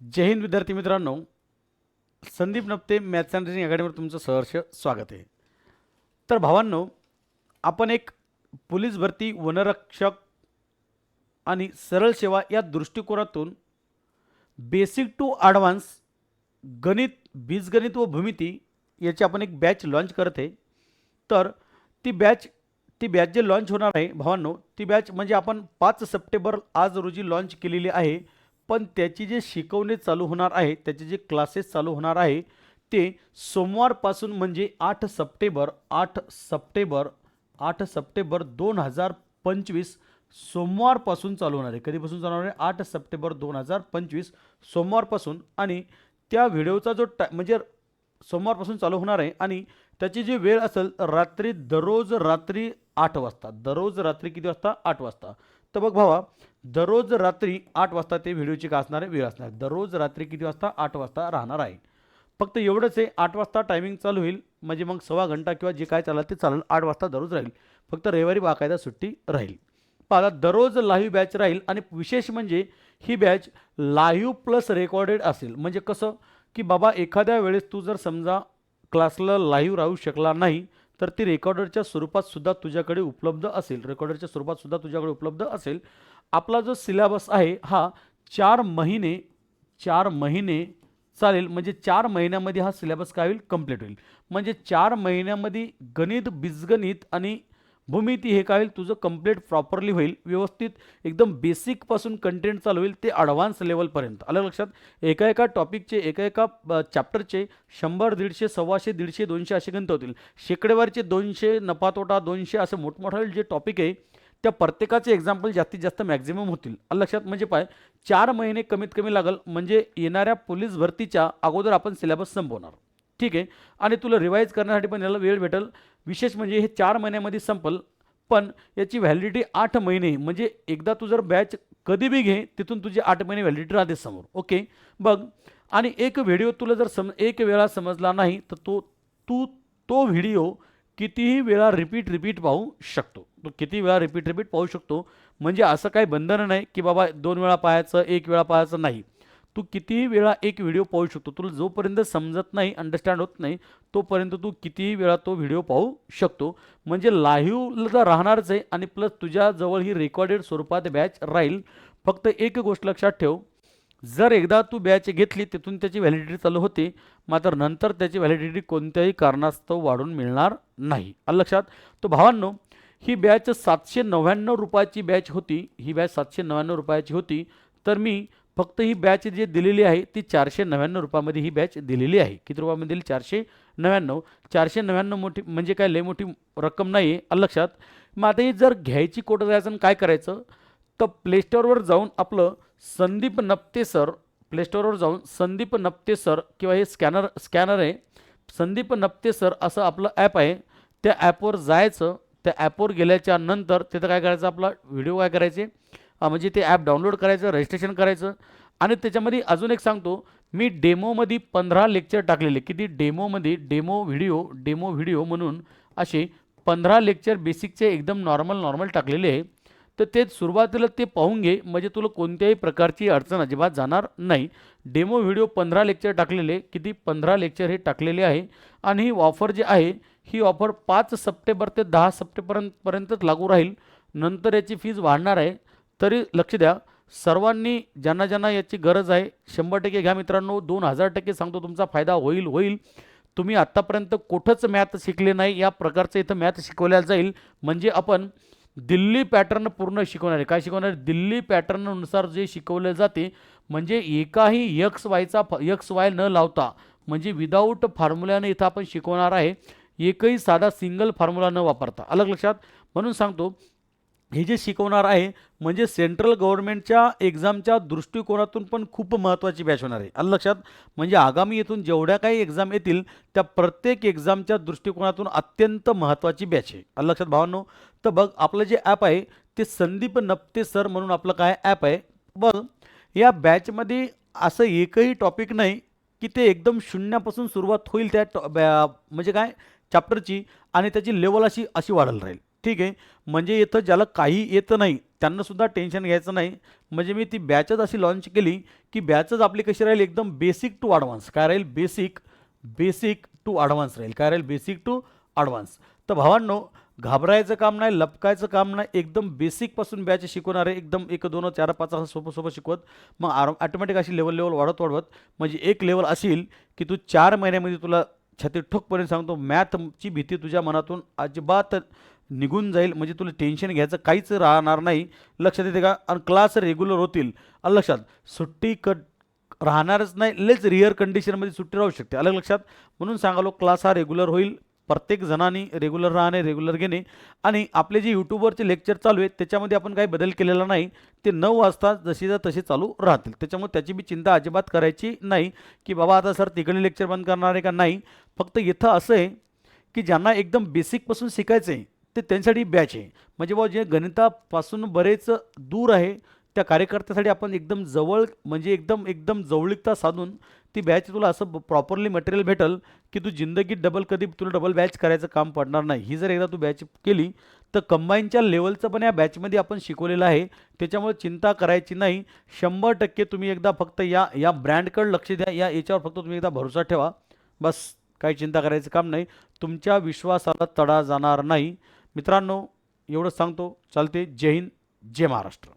जय हिंद विद्यार्थी मित्रांनो. Sandeep Napte maths and reasoning अकॅडमीवर तुमचं सहर्ष स्वागत आहे. तर भावांनो आपण एक पोलीस भरती वनरक्षक आणि सरळ सेवा या दृष्टिकोनातून बेसिक टू ॲडव्हान्स गणित बीजगणित व भूमिती याची आपण एक बॅच लॉन्च करत आहे. तर ती बॅच ती बॅच जे लॉन्च होणार आहे भावांनो ती बॅच म्हणजे आपण पाच सप्टेंबर आज रोजी लॉन्च केलेली आहे. पण त्याची जे शिकवणे चालू होणार आहे त्याचे जे क्लासेस चालू होणार आहे ते सोमवारपासून म्हणजे आठ सप्टेंबर आठ सप्टेंबर आठ सप्टेंबर दोन हजार पंचवीस सोमवारपासून चालू होणार आहे. कधीपासून चालू होणार आहे? आठ सप्टेंबर दोन हजार पंचवीस सोमवारपासून आणि त्या व्हिडिओचा जो टा म्हणजे सोमवारपासून चालू होणार आहे आणि त्याची जी वेळ असेल रात्री दररोज रात्री आठ वाजता दररोज रात्री किती वाजता? आठ वाजता. तर बघ भावा दररोज रात्री आठ वाजता ते व्हिडिओची का असणार आहे वेळ असणार. दररोज रात्री किती वाजता? आठ वाजता राहणार आहे. फक्त एवढंच आहे आठ वाजता टायमिंग चालू होईल. म्हणजे मग सव्वा घंटा किंवा जे काय चालेल ते चालेल आठ वाजता दररोज राहील. फक्त रविवारी बाकायदा सुट्टी राहील. पाहा दररोज लाईव्ह बॅच राहील आणि विशेष म्हणजे ही बॅच लाईव्ह प्लस रेकॉर्डेड असेल. म्हणजे कसं? की बाबा एखाद्या वेळेस तू जर समजा क्लासला लाईव्ह राहू शकला नाही तर ती रेकॉर्डरच्या स्वरूपात सुद्धा तुझ्याकडे उपलब्ध असेल. रेकॉर्डरच्या स्वरूपात सुद्धा तुझ्याकडे उपलब्ध असेल. आपला जो सिलेबस आहे हा चार महिने चार महिने चालेल. म्हणजे चार महिन्यामध्ये हा सिलेबस काय होईल? कंप्लीट होईल. म्हणजे चार महिन्यामध्ये गणित बीजगणित आणि भूमिती हे काय होईल तुझं कंप्लीट प्रॉपरली होईल. व्यवस्थित एकदम बेसिकपासून कंटेंट चालू होईल ते अडव्हान्स लेवलपर्यंत आलं लक्षात? एका एका टॉपिकचे एका एका चॅप्टरचे शंभर दीडशे सव्वाशे दीडशे दोनशे असे गणित होतील. शेकडेवारचे दोनशे नफातोटा दोनशे असे मोठमोठे जे टॉपिक आहे त्या प्रत्येकाचे एक्झाम्पल जास्तीत जास्त मॅक्झिमम होतील. लक्षात? म्हणजे पाय चार महिने कमीत कमी लागल. म्हणजे येणाऱ्या पोलीस भरतीच्या अगोदर आपण सिलेबस संपवणार. ठीक आहे. आणि तुला रिवाईज करण्यासाठी पण याला वेळ भेटेल. विशेष म्हणजे हे चार महिन्यामध्ये संपल. पण याची व्हॅलिडिटी आठ महिने म्हणजे एकदा तू जर बॅच कधी बी घे तिथून तुझी आठ महिने व्हॅलिडिटी राहते समोर. ओके बघ. आणि एक व्हिडिओ तुला जर सम एक वेळा समजला नाही तर तो तू तो व्हिडिओ कितीही वेळा रिपीट रिपीट पाहू शकतो. तो किती वेळा रिपीट रिपीट पाहू शकतो. म्हणजे असं काही बंधन नाही की बाबा दोन वेळा पाहायचं एक वेळा पाहायचं नाही. तू कितीही वेळा एक व्हिडिओ पाहू शकतो. तुला जोपर्यंत समजत नाही अंडरस्टँड होत नाही तोपर्यंत तू कितीही वेळा तो व्हिडिओ पाहू शकतो. म्हणजे लाईव्ह तर राहणारच आहे आणि प्लस तुझ्याजवळ ही रेकॉर्डेड स्वरूपात बॅच राहील. फक्त एक गोष्ट लक्षात ठेव. जर एकदा तू बॅच घेतली तिथून त्याची व्हॅलिडिटी चालू होते मात्र नंतर त्याची व्हॅलिडिटी कोणत्याही कारणास्तव वाढून मिळणार नाही. आलं लक्षात? तो भावांनो ही बॅच सातशे नव्याण्णव रुपयाची बॅच होती. ही बॅच सातशे नव्याण्णव रुपयाची होती. तर मी फक्त ही बॅच जी दिलेली आहे ती चारशे नव्याण्णव रुपयामध्ये ही बॅच दिलेली आहे. किती रुपयामध्ये दिली? चारशे नव्याण्णव. चारशे नव्याण्णव मोठी म्हणजे काय लय मोठी रक्कम नाही आहे लक्षात. मग आता ही जर घ्यायची कुठं जायचं आणि काय करायचं? तर प्लेस्टोअरवर जाऊन आपलं संदीप नप्ते सर प्लेस्टोअरवर जाऊन संदीप नप्ते सर किंवा हे स्कॅनर स्कॅनर आहे. संदीप नप्ते सर असं आपलं ॲप आहे. त्या ॲपवर जायचं. त्या ॲपवर गेल्याच्यानंतर तिथं काय करायचं आपला? व्हिडिओ काय करायचे? म्हणजे ते ॲप डाउनलोड करायचं रजिस्ट्रेशन करायचं. आणि त्याच्यामध्ये अजून एक सांगतो मी डेमोमध्ये पंधरा लेक्चर टाकलेले. किती? डेमोमध्ये डेमो व्हिडिओ डेमो व्हिडिओ म्हणून असे पंधरा लेक्चर बेसिकचे एकदम नॉर्मल नॉर्मल टाकलेले आहे. तर ते सुरुवातीला ते पाहून घे म्हणजे तुला कोणत्याही प्रकारची अडचण अजिबात जाणार नाही. डेमो व्हिडिओ पंधरा लेक्चर टाकलेले किती? पंधरा लेक्चर हे टाकलेले आहे. आणि ही ऑफर जी आहे ही ऑफर पाच सप्टेंबर ते दहा सप्टेंबरपर्यंतच लागू राहील. नंतर याची फीज वाढणार आहे. तरी लक्ष द्या. सर्वांनी ज्यांना ज्यांना याची गरज आहे शंभर टक्के घ्या मित्रांनो. दोन हजार टक्के सांगतो तुमचा फायदा होईल होईल. तुम्ही आत्तापर्यंत कुठंच मॅथ शिकले नाही. या प्रकारचं इथं मॅथ शिकवल्या जाईल. म्हणजे आपण दिल्ली पॅटर्न पूर्ण शिकवणार आहे. काय शिकवणार दिल्ली पॅटर्ननुसार जे शिकवले जाते म्हणजे एकाही यक्स वायचा फ यक्स वाय न लावता म्हणजे विदाऊट फॉर्म्युल्याने इथं आपण शिकवणार आहे. एकही साधा सिंगल फॉर्म्युला न वापरता. अलग लक्षात. म्हणून सांगतो हे जे शिकवणार आहे म्हणजे सेंट्रल गव्हर्नमेंटच्या एक्झामच्या दृष्टिकोनातून पण खूप महत्त्वाची बॅच होणार आहे. आलं लक्षात? म्हणजे आगामी येथून जेवढ्या काही एक्झाम येतील त्या प्रत्येक एक्झामच्या दृष्टिकोनातून अत्यंत महत्त्वाची बॅच आहे. आलं लक्षात भावांनो? तर बघ आपलं जे ॲप आहे ते संदीप नप्ते सर म्हणून आपलं काय ॲप आहे? बघ या बॅचमध्ये असं एकही टॉपिक नाही की ते एकदम शून्यापासून सुरुवात होईल त्या टॉ बॅ म्हणजे काय? चॅप्टरची आणि त्याची लेवल अशी अशी वाढल राहील. ठीक आहे. म्हणजे इथं ज्याला काही येतं नाही त्यांनासुद्धा टेन्शन घ्यायचं नाही. म्हणजे मी ती बॅचच अशी लॉन्च केली की बॅचच आपली कशी राहील? एकदम बेसिक टू ॲडव्हान्स काय राहील? बेसिक बेसिक टू ॲडव्हान्स राहील. काय राहील? बेसिक टू ॲडव्हान्स तर भावांनो घाबरायचं काम नाही लपकायचं काम नाही. एकदम बेसिकपासून बॅच शिकवणारे एकदम एक दोन चार पाच असं सोपं सोपं शिकवत. मग आर ॲटोमॅटिक अशी लेवल लेवल वाढत वाढवत म्हणजे एक लेवल असेल की तू चार महिन्यामध्ये तुला छाती ठोकपर्यंत सांगतो मॅथची भीती तुझ्या मनातून अजिबात निघून जाईल म्हणजे तुला टेन्शन घ्यायचं काहीच राहणार नाही. लक्षात येते का? आणि क्लास रेग्युलर होतील. आणि लक्षात सुट्टी कट राहणारच नाही लेच रिअर कंडिशनमध्ये सुट्टी राहू शकते. अलग लक्षात म्हणून सांगालो क्लास हा रेग्युलर होईल. प्रत्येक जणांनी रेग्युलर राहणे रेग्युलर घेणे. आणि आपले जे यूट्यूबवरचे लेक्चर चालू आहेत त्याच्यामध्ये आपण काही बदल केलेला नाही. ते नऊ वाजता जशीच्या तसे चालू राहतील. त्याच्यामुळे त्याची बी चिंता अजिबात करायची नाही की बाबा आता सर तिकडे लेक्चर बंद करणार आहे का? नाही. फक्त इथं असं आहे की ज्यांना एकदम बेसिकपासून शिकायचं आहे ते त्यांच्यासाठी बॅच आहे. म्हणजे बा जे गणितापासून बरेच दूर आहे त्या कार्यकर्त्यासाठी आपण एकदम जवळ म्हणजे एकदम एकदम जवळीकता साधून ती बॅच तुला असं प्रॉपरली मटेरियल भेटल की तू जिंदगीत डबल कधी तुला डबल बॅच करायचं काम पडणार नाही. ही जर एकदा तू बॅच केली तर कंबाईनच्या लेवलचं पण या बॅचमध्ये आपण शिकवलेलं आहे. त्याच्यामुळे चिंता करायची नाही. शंभर टक्के तुम्ही एकदा फक्त या या ब्रँडकडे लक्ष द्या. या याच्यावर फक्त तुम्ही एकदा भरोसा ठेवा. बस काही चिंता करायचं काम नाही. तुमच्या विश्वासाला तडा जाणार नाही. मित्रांनो एवढंच सांगतो. चालते जय हिंद जय महाराष्ट्र.